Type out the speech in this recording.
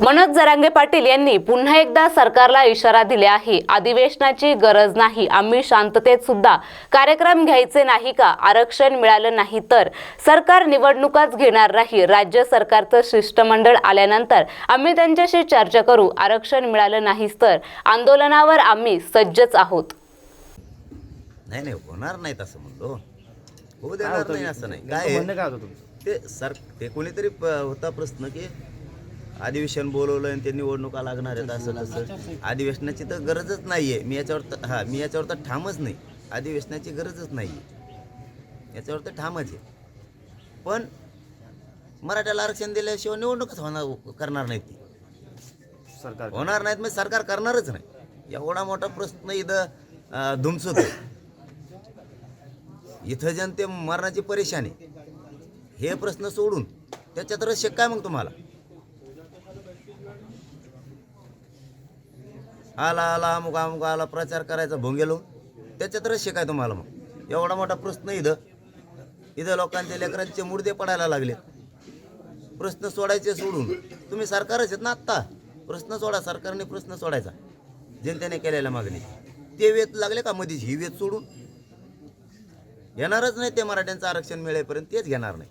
मनोज जरांगे पाटील यांनी पुन्हा एकदा सरकारला इशारा दिले आहे. अधिवेशनाची गरज नाही. आम्ही शांततेत सुद्धा कार्यक्रम घ्यायचे नाही का? आरक्षण मिळालं नाही तर? सरकार निवडणुकाच घेणार नाही. राज्य सरकारचं शिष्टमंडळ आल्यानंतर आम्ही त्यांच्याशी चर्चा करू. आरक्षण मिळालं नाहीच तर? आंदोलनावर आम्ही सज्जच आहोत. नाही नाही होणार नाही तसं म्हणलो. होऊ देणार नाही असं नाही. काय आहे? म्हणणं काय होतं तुमचं? ते सर ते कोणीतरी होता प्रश्न की अधिवेशन बोलवलं आणि ते निवडणुका लागणार आहेत असं तसं. अधिवेशनाची तर गरजच नाही आहे मी याच्यावर हां मी याच्यावर तर ठामच नाही. अधिवेशनाची गरजच नाही आहे याच्यावर तर ठामच आहे. पण मराठ्याला आरक्षण दिल्याशिवाय निवडणूकच होणार करणार नाहीत ती. सरकार होणार नाहीत मग सरकार करणारच नाही. एवढा मोठा प्रश्न इथं धुमसत इथं जनते मरणाची परेशानी हे प्रश्न सोडून त्याच्यात रस काय मग तुम्हाला? आला आला अमुक अमुक आला प्रचार करायचा भोंगेलो. त्याच्यात रस तुम्हाला मग? एवढा मोठा प्रश्न इथं. इथं लोकांच्या लेकरांचे मुर्दे पडायला लागले. प्रश्न सोडायचे सोडून. तुम्ही सरकारच आहेत ना आत्ता? प्रश्न सोडा सरकारने प्रश्न सोडायचा. जनतेने केलेल्या मागणी ते वेत लागले का मधीच? ही वेत सोडून. घेणारच नाही ते मराठ्यांचं आरक्षण मिळेपर्यंत तेच घेणार नाही.